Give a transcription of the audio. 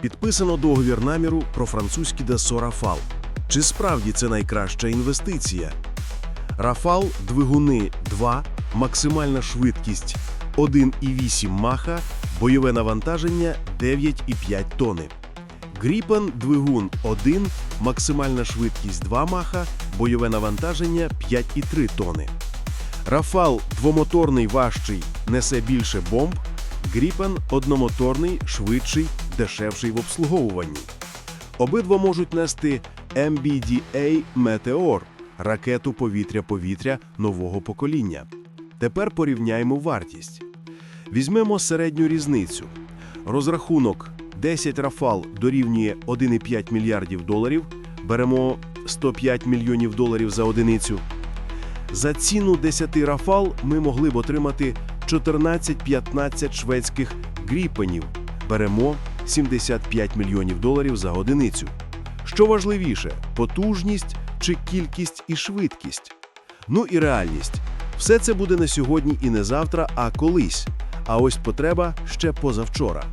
Підписано договір наміру про французький Dassault Rafale. Чи справді це найкраща інвестиція? Рафал двигуни 2, максимальна швидкість 1,8 маха, бойове навантаження 9,5 тони. Гріпен двигун 1, максимальна швидкість 2 маха, бойове навантаження 5,3 тони. Рафал двомоторний важчий, несе більше бомб. Гріпен одномоторний, швидший, дешевший в обслуговуванні. Обидва можуть нести MBDA Meteor – ракету повітря-повітря нового покоління. Тепер порівняємо вартість. Візьмемо середню різницю. Розрахунок 10 Рафал дорівнює 1,5 мільярдів доларів. Беремо 105 мільйонів доларів за одиницю. За ціну 10 Рафал ми могли б отримати 14-15 шведських гріпенів. Беремо 75 мільйонів доларів за одиницю. Що важливіше, потужність чи кількість і швидкість? Ну і реальність. Все це буде не сьогодні і не завтра, а колись. А ось потреба ще позавчора.